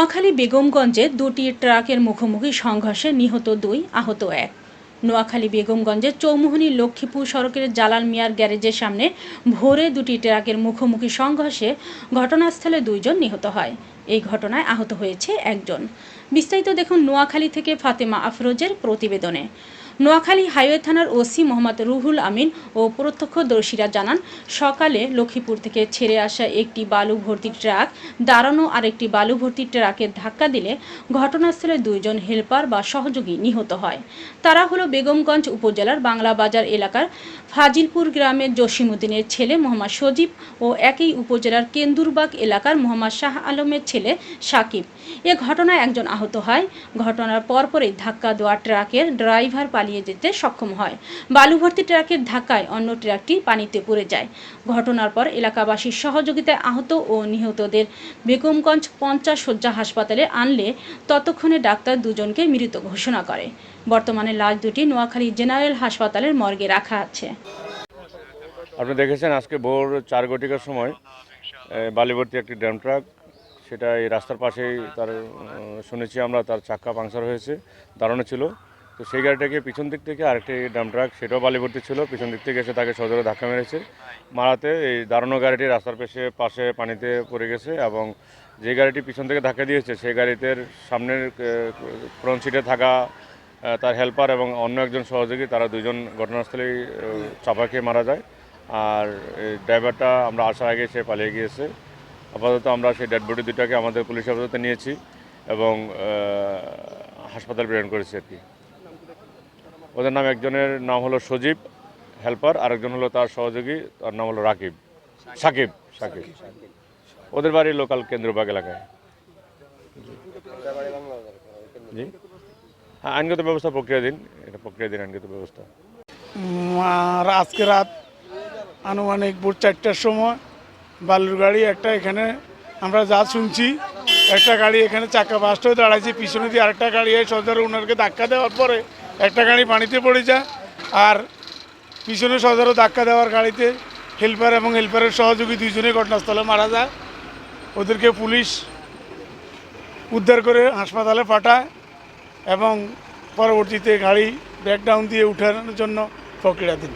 নোয়াখালী বেগমগঞ্জে দুটি ট্রাকের মুখোমুখি সংঘর্ষে নিহত দুই, আহত এক। নোয়াখালী বেগমগঞ্জের চৌমুহনী লক্ষ্মীপুর সড়কের জালাল মিয়ার গ্যারেজের সামনে ভোরে দুটি ট্রাকের মুখোমুখি সংঘর্ষে ঘটনাস্থলে দুইজন নিহত হয়। এই ঘটনায় আহত হয়েছে একজন। বিস্তারিত দেখুন নোয়াখালী থেকে ফাতেমা আফরোজের প্রতিবেদনে। নোয়াখালী হাইওয়ে থানার ওসি মোহাম্মদ রুহুল আমিন ও প্রত্যক্ষদর্শীরা জানান, সকালে লক্ষ্মীপুর থেকে ছেড়ে আসা একটি বালু ভর্তি ট্রাক, দাঁড়ানো আরেকটি বালু ভর্তি ট্রাকে ধাক্কা দিলে ঘটনাস্থলে দুইজন হেলপার বা সহযোগী নিহত হয়। তারা হলো বেগমগঞ্জ উপজেলার বাংলা বাজার এলাকার ফাজিলপুর গ্রামের জসিমুদ্দিনের ছেলে মোহাম্মদ সজীব ও একই উপজেলার কেন্দুরবাগ এলাকার মোহাম্মদ শাহ আলমের ছেলে সাকিব। এ ঘটনায় একজন আহত হয়। ঘটনার পরপরই ধাক্কা দেওয়া ট্রাকের ড্রাইভার পালিয়ে যেতে সক্ষম হয়। বালুভর্তি ট্রাকের ধাক্কায় অন্য ট্রাকটি পানিতে পড়ে যায়। ঘটনার পর এলাকাবাসীর সহযোগিতায় আহত ও নিহতদের বেগমগঞ্জ পঞ্চাশ শয্যা হাসপাতালে আনলে ততক্ষণে ডাক্তার দুজনকে মৃত ঘোষণা করে। বর্তমানে লাশ দুটি নোয়াখালী জেনারেল হাসপাতালের মর্গে রাখা আছে। আপনি দেখেছেন আজকে ভোর চার ঘটিকার সময় এ, বালিভর্তি একটি ড্যাম ট্রাক সেটা এই রাস্তার পাশেই তার শুনেছি আমরা তার চাক্কা পাংচার হয়েছে দাঁড়ানো ছিল। তো সেই গাড়িটাকে পিছন দিক থেকে আরেকটি ড্যাম ট্রাক সেটাও বালিভর্তি ছিল। পিছন দিক থেকে এসে তাকে সজোরে ধাক্কা মেরেছে। মারাতে এই দাঁড়ানো গাড়িটি রাস্তার পেশে, পাশে পানিতে পড়ে গেছে এবং যে গাড়িটি পিছন থেকে ধাক্কা দিয়েছে, সেই গাড়িতে সামনের ফ্রন্ট সিটে থাকা তার হেল্পার এবং অন্য একজন সহযোগী, তারা দুজন ঘটনাস্থলেই চাপা খেয়ে মারা যায়। আর ড্রাইভারটা আমরা আসার আগে সে পালিয়ে গিয়েছে। আপাতত আমরা সেই ডেড বডি দুটাকে আমাদের পুলিশ হেফাজতে নিয়েছি এবং হাসপাতাল প্রেরণ করেছি আর কি। ওদের নাম একজনের নাম হলো সজীব হেল্পার, আরেকজন হলো তার সহযোগী, তার নাম হলো রাকিব। সাকিব সাকিব। ওদের বাড়ি লোকাল কেন্দ্রবাগ এলাকায়। জি। হ্যাঁ আইনগত ব্যবস্থা প্রক্রিয়া দিন। এটা প্রক্রিয়া দিন আইনগত ব্যবস্থা। আর আজকে রাত আনুমানিক ভোর চারটার সময় বালুর গাড়ি একটা এখানে আমরা যা শুনছি, একটা গাড়ি এখানে চাকা বাস্ট হয়ে দাঁড়াইছে, পিছনে দিয়ে আরেকটা গাড়ি সদরে ওনারকে ধাক্কা দেওয়ার পরে একটা গাড়ি পানিতে পড়ে যা আর পিছনে সদরে ধাক্কা দেওয়ার গাড়িতে হেল্পার এবং হেল্পারের সহযোগী দুইজনে ঘটনাস্থলে মারা যায়। ওদেরকে পুলিশ উদ্ধার করে হাসপাতালে পাঠায় এবং পরবর্তীতে গাড়ি ব্যাকডাউন দিয়ে উঠানোর জন্য প্রক্রিয়া দিন